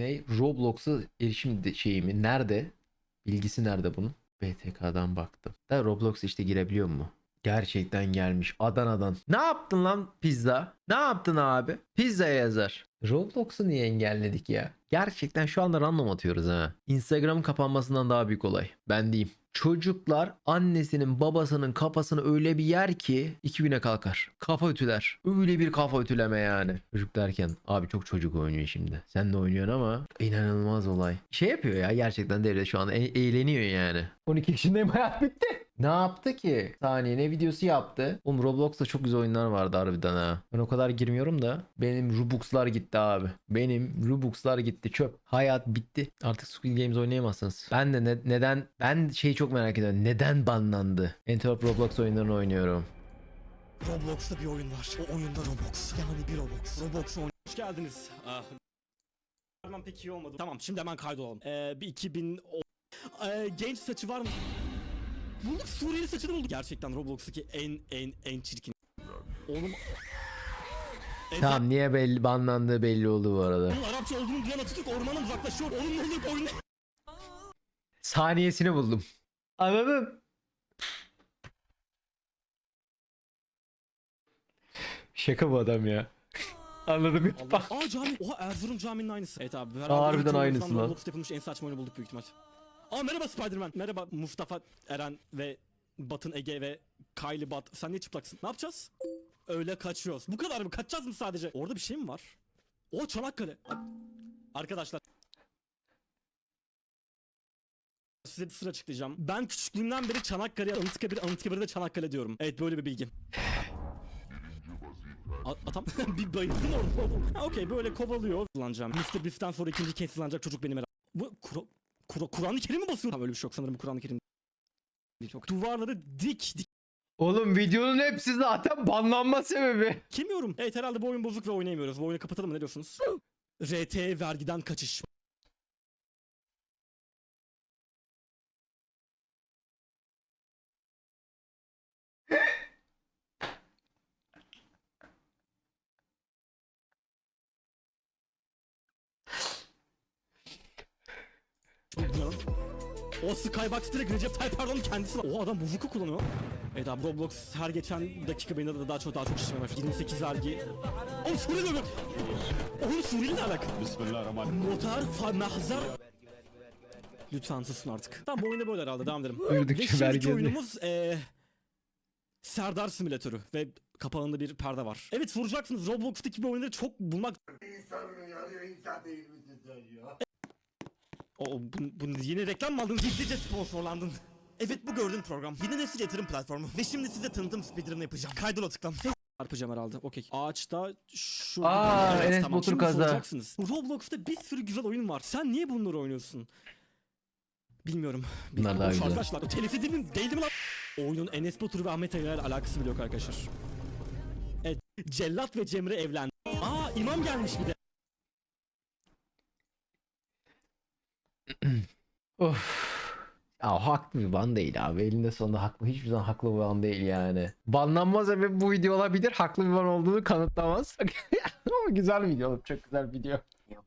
Ne? Roblox'a erişim şeyi mi? Nerede? Bilgisi nerede bunun? BTK'dan baktım. Da Roblox işte girebiliyor mu? Gerçekten gelmiş Adana'dan. Ne yaptın lan pizza? Ne yaptın abi? Pizzaya yazar. Roblox'u niye engelledik ya? Gerçekten şu anda random atıyoruz ha. Instagram'ın kapanmasından daha büyük olay. Ben diyeyim. Çocuklar annesinin babasının kafasını öyle bir yer ki iki güne kalkar. Kafa ütüler. Öyle bir kafa ütüleme yani. Çocuk derken abi çok çocuk oynuyor şimdi. Sen de oynuyorsun ama inanılmaz olay. Şey yapıyor ya gerçekten devlet şu anda e- eğleniyor yani. 12 yaşındayım hayat bitti. Ne yaptı ki? Saniye ne videosu yaptı? Oğlum Roblox'ta çok güzel oyunlar vardı harbiden ha. Ben o kadar girmiyorum da benim Robux'lar gitti abi. Benim Robux'lar gitti çöp. Hayat bitti. Artık Squid Games oynayamazsınız. Ben de ne- neden ben şeyi çok merak ediyorum. Neden banlandı? Enterop Roblox oyunlarını oynuyorum. Roblox'ta bir oyun var. O oyunda Roblox. Yani bir Roblox. Roblox oyun. Hoş geldiniz. Ah. Hemen pek iyi olmadı. Tamam şimdi hemen kaydolalım. Ee, bir 2000 Ee, genç saçı var mı? Bulduk Suriyeli saçını bulduk. Gerçekten Roblox'taki en en en çirkin. Oğlum. Tamam niye belli banlandığı belli oldu bu arada. Onun Arapça olduğunu duyan Atatürk ormandan uzaklaşıyor. Onun ne oluyor bu oyunda? Saniyesini buldum. Anladın? Şaka bu adam ya. Anladım. Allah. Aa cami. Oha Erzurum caminin aynısı. Evet abi. herhalde Harbiden aynısı lan. Roblox'ta yapılmış en saçma oyunu bulduk büyük ihtimal. Aa merhaba Spiderman. Merhaba Mustafa Eren ve Batın Ege ve Kylie Bat. Sen niye çıplaksın? Ne yapacağız? Öyle kaçıyoruz. Bu kadar mı? Kaçacağız mı sadece? Orada bir şey mi var? O Çanakkale. Arkadaşlar. Size bir sır açıklayacağım. Ben küçüklüğümden beri Çanakkale, Anıtkabir, Anıtkabir'de Çanakkale diyorum. Evet böyle bir bilgim. A- Atam bir bayıldım orada. Okey böyle kovalıyor. Mr. Beast'ten sonra ikinci kez çocuk benim herhalde. Bu Kur- Kur- Kur'an-ı Kerim mi basıyor? Tamam öyle bir şey yok sanırım Kur'an-ı Kerim. değil. Yok. Duvarları dik dik Oğlum videonun hepsi zaten banlanma sebebi. Kemiyorum. Evet herhalde bu oyun bozuk ve oynayamıyoruz. Bu oyunu kapatalım mı ne diyorsunuz? RT vergiden kaçış. O Skybox direkt Recep Tayyip Erdoğan'ın kendisi. O adam buzuku kullanıyor. Evet abi Roblox her geçen dakika beni de daha çok daha çok şişmeye başladı. 28 vergi. Oğlum Suriyeli mi? Oğlum Suriyeli ne alaka? Bismillahirrahmanirrahim. Motar fa mahzar. Lütfen susun artık. Tamam bu oyunda böyle herhalde devam edelim. Ve şimdiki vergi oyunumuz eee Serdar Simülatörü ve kapağında bir perde var. Evet soracaksınız Roblox'taki bir oyunları çok bulmak İnsan mı yarıyor insan değil misin sen ya? O, o, bu, bu yeni reklam mı aldın? Gizlice sponsorlandın. Evet bu gördüğün program. Yeni nesil yatırım platformu. Ve şimdi size tanıtım speedrun'ı yapacağım. Kaydola tıklan. Çarpacağım herhalde. Okey. Ağaçta şu... Aa, Enes Batur şimdi kaza. soracaksınız. Roblox'ta bir sürü güzel oyun var. Sen niye bunları oynuyorsun? Bilmiyorum. Bunlar daha güzel. Arkadaşlar telif edildim değildi mi lan? Oyunun Enes Batur ve Ahmet Ayar alakası bile yok arkadaşlar. Evet. Cellat ve Cemre evlendi. Aa imam gelmiş bir de. Of. Ya haklı bir ban değil abi. Elinde sonunda haklı. Hiçbir zaman haklı bir ban değil yani. Banlanma sebebi bu video olabilir. Haklı bir ban olduğunu kanıtlamaz. Ama güzel video. Çok güzel video.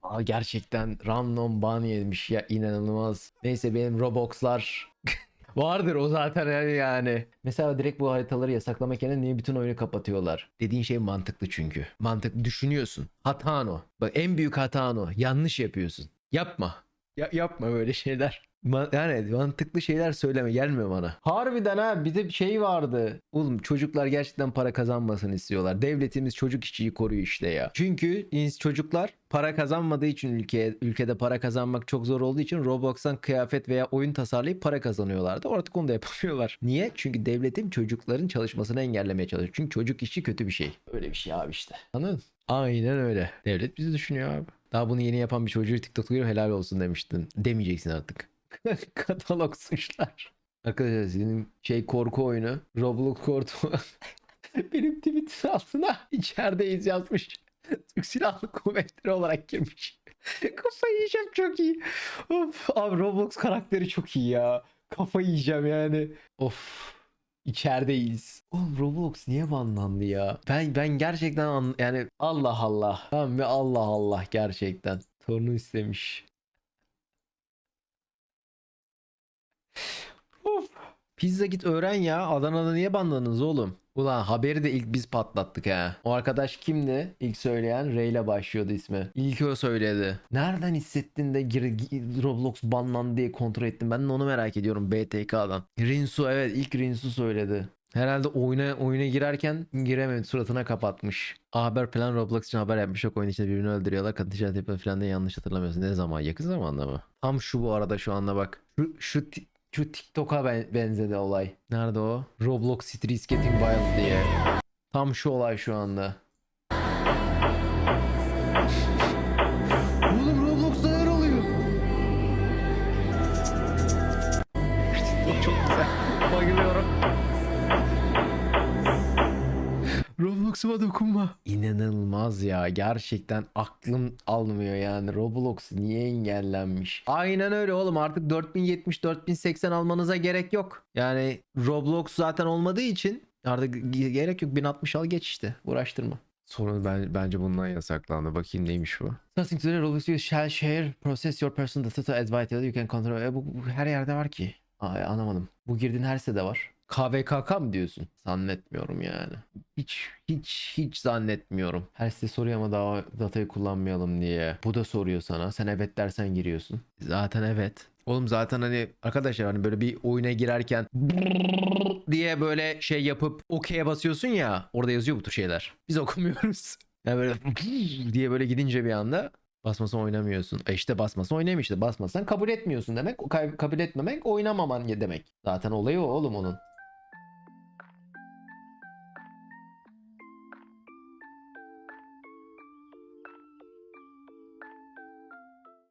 Aa, gerçekten random ban yemiş ya inanılmaz. Neyse benim Roblox'lar vardır o zaten yani yani. Mesela direkt bu haritaları yasaklamak yerine niye bütün oyunu kapatıyorlar? Dediğin şey mantıklı çünkü. Mantıklı düşünüyorsun. Hatan o. Bak en büyük hatan o. Yanlış yapıyorsun. Yapma. Ya, yapma böyle şeyler. Yani mantıklı şeyler söyleme gelme bana. Harbiden ha bir de şey vardı. Oğlum çocuklar gerçekten para kazanmasını istiyorlar. Devletimiz çocuk işçiyi koruyor işte ya. Çünkü çocuklar para kazanmadığı için ülkeye ülkede para kazanmak çok zor olduğu için Roblox'tan kıyafet veya oyun tasarlayıp para kazanıyorlardı. Artık onu da yapamıyorlar. Niye? Çünkü devletin çocukların çalışmasını engellemeye çalışıyor. Çünkü çocuk işçi kötü bir şey. Öyle bir şey abi işte. Anladın? Aynen öyle. Devlet bizi düşünüyor abi. Daha bunu yeni yapan bir çocuğu görüyor helal olsun demiştin. Demeyeceksin artık. Katalog suçlar. Arkadaşlar senin şey korku oyunu Roblox korku benim tweetin altına içerideyiz yazmış. Türk Silahlı Kuvvetleri olarak girmiş. Kafayı yiyeceğim çok iyi. Of, abi Roblox karakteri çok iyi ya. Kafayı yiyeceğim yani. Of. İçerideyiz. Oğlum Roblox niye banlandı ya? Ben ben gerçekten an- yani Allah Allah. Ben ve Allah Allah gerçekten. Torunu istemiş. Of. Pizza git öğren ya. Adana'da niye banladınız oğlum? Ulan haberi de ilk biz patlattık ha. O arkadaş kimdi? İlk söyleyen Ray ile başlıyordu ismi. İlk o söyledi. Nereden hissettin de gir, gi- Roblox banlandı diye kontrol ettim. Ben de onu merak ediyorum BTK'dan. Rinsu evet ilk Rinsu söyledi. Herhalde oyuna oyuna girerken giremedi suratına kapatmış. Haber plan Roblox için haber yapmış yok oyun içinde birbirini öldürüyorlar. Kadın ticaret yapıyor falan diye yanlış hatırlamıyorsun. Ne zaman? Yakın zamanda mı? Tam şu bu arada şu anda bak. Şu, şu, şu TikTok'a ben- benzedi olay. Nerede o? Roblox Streets Getting Wild diye. Tam şu olay şu anda. Roblox'uma dokunma. İnanılmaz ya. Gerçekten aklım almıyor yani. Roblox niye engellenmiş? Aynen öyle oğlum. Artık 4070 4080 almanıza gerek yok. Yani Roblox zaten olmadığı için artık ge- gerek yok. 1060 al geç işte. Uğraştırma. Sorun ben, bence bundan yasaklandı. Bakayım neymiş bu. Something to the Roblox you shall share, process your personal data as vital. You can control. E, bu, bu her yerde var ki. Ay, anlamadım. Bu girdiğin her sitede var. KVKK mı diyorsun? Zannetmiyorum yani. Hiç hiç hiç zannetmiyorum. Her site soruyor ama daha datayı kullanmayalım diye. Bu da soruyor sana. Sen evet dersen giriyorsun. Zaten evet. Oğlum zaten hani arkadaşlar hani böyle bir oyuna girerken diye böyle şey yapıp okey'e basıyorsun ya orada yazıyor bu tür şeyler. Biz okumuyoruz. Yani böyle diye böyle gidince bir anda basmasan oynamıyorsun. E işte basmasan oynayayım işte. Basmasan kabul etmiyorsun demek. Ka- Kabul etmemek oynamaman demek. Zaten olayı o oğlum onun.